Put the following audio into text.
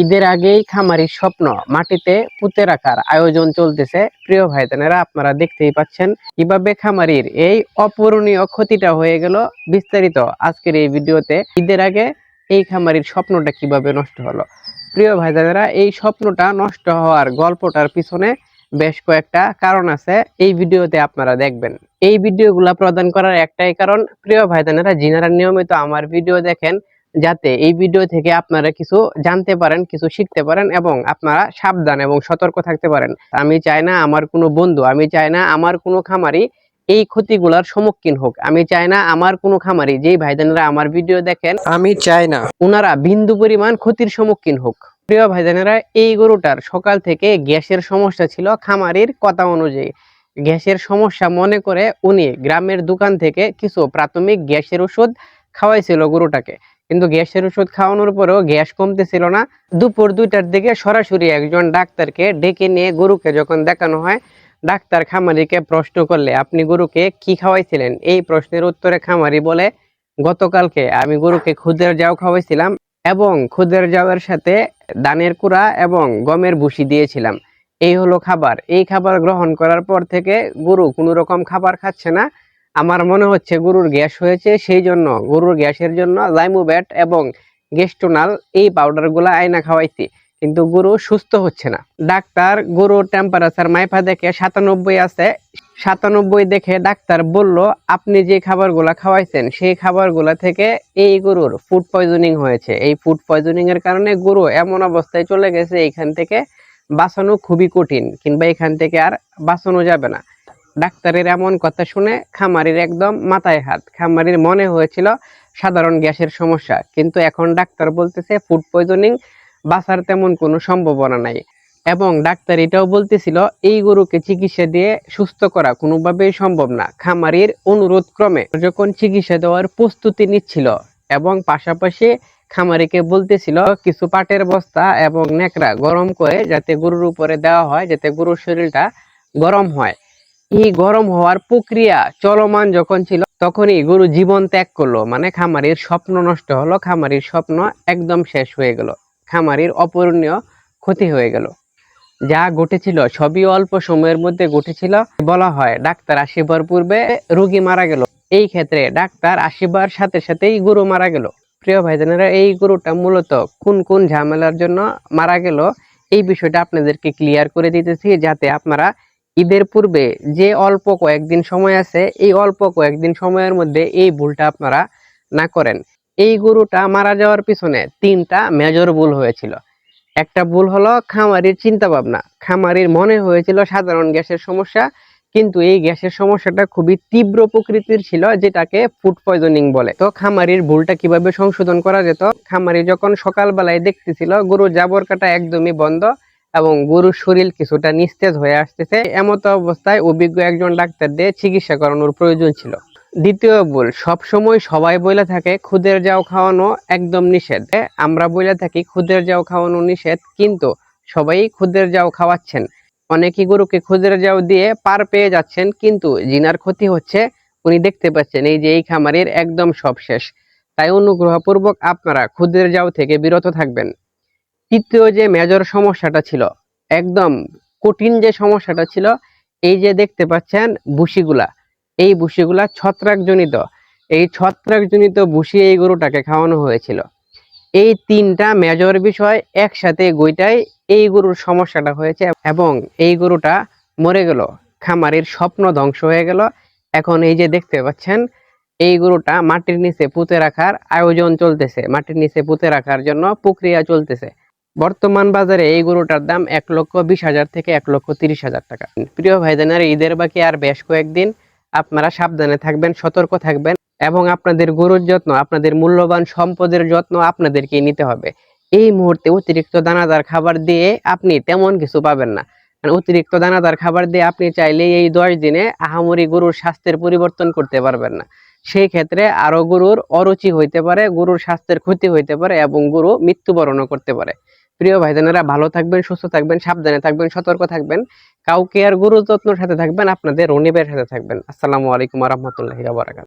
ঈদের আগেই খামারির স্বপ্ন মাটিতে পুঁতে রাখার আয়োজন চলতেছে। প্রিয় ভাই আপনারা দেখতেই পাচ্ছেন কীভাবে খামারির এই অপূরণীয় ক্ষতিটা হয়ে গেল। বিস্তারিত আজকের এই ভিডিওতে ঈদের আগে এই খামারির স্বপ্নটা কীভাবে নষ্ট হলো। প্রিয় ভাই এই স্বপ্নটা নষ্ট হওয়ার গল্পটার পিছনে বেশ কয়েকটা কারণ আছে। এই ভিডিওতে আপনারা দেখবেন। এই ভিডিওগুলা প্রদান করার একটাই কারণ, প্রিয় ভাই বোনেরা যিনারা নিয়মিত আমার ভিডিও দেখেন যাতে এই ভিডিও থেকে আপনারা কিছু জানতে পারেন কিছু শিখতে পারেন এবং আপনারা সাবধান এবং সতর্ক থাকতে পারেন। আমি চাই না আমার কোনো বন্ধু আমি চাই না আমার কোনো খামারি এই ক্ষতিগুলার সম্মুখীন হোক। আমি চাই না আমার কোনো খামারি যেই ভাইজানেরা আমার ভিডিও দেখেন আমি চাই না। ওনারা বিন্দু পরিমাণ ক্ষতির সম্মুখীন হোক। প্রিয় ভাইজানেরা এই গরুটার সকাল থেকে গ্যাসের সমস্যা ছিল খামারির কথা অনুযায়ী। গ্যাসের সমস্যা মনে করে উনি গ্রামের দোকান থেকে কিছু প্রাথমিক গ্যাসের ওষুধ খাওয়াইছিল গরুটাকে। কিন্তু গ্যাসের ওষুধ খাওয়ানোর পরেও গ্যাস কমতেছিল না। দুপুর দুইটার দিকে সরাসরি একজন ডাক্তারকে ডেকে নিয়ে গরুকে যখন দেখানো হয়, ডাক্তার খামারিকে প্রশ্ন করলে, আপনি গরুকে কি খাওয়াইছিলেন? এই প্রশ্নের উত্তরে খামারি বলে, গতকালকে আমি গরুকে খুদের জাউ খাওয়াইছিলাম এবং খুদের জাউয়ের সাথে দানের কুড়া এবং গমের ভুসি দিয়েছিলাম। এই হলো খাবার। এই খাবার গ্রহণ করার পর থেকে গরু কোনো রকম খাবার খাচ্ছে না। আমার মনে হচ্ছে গরুর গ্যাস হয়েছে, সেই জন্য গরুর গ্যাসের জন্য লাইমোব্যাট এবং গেস্টোনাল এই পাউডারগুলো আয়না খাওয়াইছি। কিন্তু গরু সুস্থ হচ্ছে না। ডাক্তার গরুর টেম্পারেচার মাইফা দেখে সাতানব্বই আছে। সাতানব্বই দেখে ডাক্তার বলল, আপনি যে খাবারগুলা খাওয়াইছেন, সেই খাবারগুলা থেকে এই গরুর ফুড পয়জনিং হয়েছে। এই ফুড পয়জনিং এর কারণে গরু এমন অবস্থায় চলে গেছে, এইখান থেকে বাঁচানো খুবই কঠিন, কিংবা এখান থেকে আর বাঁচানো যাবে না। ডাক্তারের এমন কথা শুনে খামারির একদম মাথায় হাত। খামারির মনে হয়েছিল সাধারণ গ্যাসের সমস্যা, কিন্তু এখন ডাক্তার বলতেছে ফুড পয়জনিং বাঁচার তেমন কোনো সম্ভাবনা নাই। এবং ডাক্তার এটাও বলতেছিল, এই গরুকে চিকিৎসা দিয়ে সুস্থ করা কোনোভাবেই সম্ভব না। খামারির অনুরোধ ক্রমে যখন চিকিৎসা দেওয়ার প্রস্তুতি নিচ্ছিল এবং পাশাপাশি খামারিকে বলতেছিল, কিছু পাটের বস্তা এবং নেকড়া গরম করে যাতে গরুর উপরে দেওয়া হয়, যাতে গরুর শরীরটা গরম হয়। এই গরম হওয়ার প্রক্রিয়া চলমান যখন ছিল, তখনই গরু জীবন ত্যাগ করল। মানে খামারির স্বপ্ন নষ্ট হলো, খামারির স্বপ্ন একদম শেষ হয়ে গেল। খামারির অপূরণীয় ক্ষতি হয়ে গেল। যা ঘটেছিল সবই অল্প সময়ের মধ্যে ঘটেছিল। বলা হয়, ডাক্তার আসিবার পূর্বে রোগী মারা গেল। এই ক্ষেত্রে ডাক্তার আসিবার সাথে সাথেই গরু মারা গেল। প্রিয় ভাইজানেরা, এই গরুটা মূলত কোন কোন ঝামেলার জন্য মারা গেল, এই বিষয়টা আপনাদেরকে ক্লিয়ার করে দিতেছি, যাতে আপনারা ঈদের পূর্বে যে অল্প কয়েকদিন সময় আছে, এই অল্প কয়েকদিন সময়ের মধ্যে এই ভুলটা আপনারা না করেন। এই গরুটা মারা যাওয়ার পিছনে তিনটা মেজর ভুল হয়েছিল। একটা ভুল হলো খামারির চিন্তা ভাবনা খামারির মনে হয়েছিল সাধারণ গ্যাসের সমস্যা, কিন্তু এই গ্যাসের সমস্যাটা খুবই তীব্র প্রকৃতির ছিল, যেটাকে ফুড পয়জনিং বলে। তো খামারির ভুলটা কীভাবে সংশোধন করা যেত? খামারি যখন সকালবেলায় দেখতেছিল, গরু জাবর কাটা একদমই বন্ধ এবং গরুর শরীর কিছুটা নিস্তেজ হয়ে আসতেছে। এমত অবস্থায় অভিজ্ঞ একজন ডাক্তার দিয়ে চিকিৎসা করানোর প্রয়োজন ছিল। দ্বিতীয় ভুল, সবসময় সবাই বলে থাকে, খুদের যাও খাওয়ানো একদম নিষেধ। আমরা বলে থাকি, খুদের যাও খাওয়ানো নিষেধ। কিন্তু সবাই খুদের যাও খাওয়াচ্ছেন। অনেকেই গরুকে খুদের যাও দিয়ে পার পেয়ে যাচ্ছেন, কিন্তু জিনার ক্ষতি হচ্ছে, উনি দেখতে পাচ্ছেন এই যে এই খামারের একদম সব শেষ তাই অনুগ্রহপূর্বক আপনারা খুদের যাও থেকে বিরত থাকবেন। তৃতীয় যে মেজর সমস্যাটা ছিল, একদম কঠিন যে সমস্যাটা ছিল, এই যে দেখতে পাচ্ছেন বুসিগুলা এই বুসিগুলা ছত্রাকজনিত, এই ছত্রাকজনিত বুসি এই গরুটাকে খাওয়ানো হয়েছিল। এই তিনটা মেজর বিষয় একসাথে গইটাই এই গরুর সমস্যাটা হয়েছে এবং এই গরুটা মরে গেল, খামারির স্বপ্ন ধ্বংস হয়ে গেল। এখন এই যে দেখতে পাচ্ছেন, এই গরুটা মাটির নিচে পুঁতে রাখার আয়োজন চলতেছে, মাটির নিচে পুঁতে রাখার জন্য প্রক্রিয়া চলতেছে। বর্তমান বাজারে এই গরুটার দাম এক লক্ষ বিশ হাজার থেকে এক লক্ষ তিরিশ হাজার টাকা। প্রিয় ভাইজানের ঈদের বাকি আর বেশ কয়েকদিন আপনারা সাবধানে থাকবেন, সতর্ক থাকবেন এবং আপনাদের গরুর যত্ন, আপনাদের মূল্যবান সম্পদের যত্ন আপনাদেরকে নিতে হবে। এই মুহূর্তে অতিরিক্ত দানাদার খাবার দিয়ে আপনি তেমন কিছু পাবেন না। অতিরিক্ত দানাদার খাবার দিয়ে আপনি চাইলে এই দশ দিনে আহামরি গরুর স্বাস্থ্যের পরিবর্তন করতে পারবেন না। সেই ক্ষেত্রে আরও গরুর অরুচি হইতে পারে, গরুর স্বাস্থ্যের ক্ষতি হইতে পারে এবং গরু মৃত্যুবরণও করতে পারে। প্রিয় ভাই ভাইজানেরা, ভালো থাকবেন, সুস্থ থাকবেন, সাবধানে থাকবেন, সতর্ক থাকবেন। কাউকে আর গুরু যত্নের সাথে থাকবেন, আপনাদের রনিবের সাথে থাকবেন। আসসালামু আলাইকুম রহমতুল্লাহি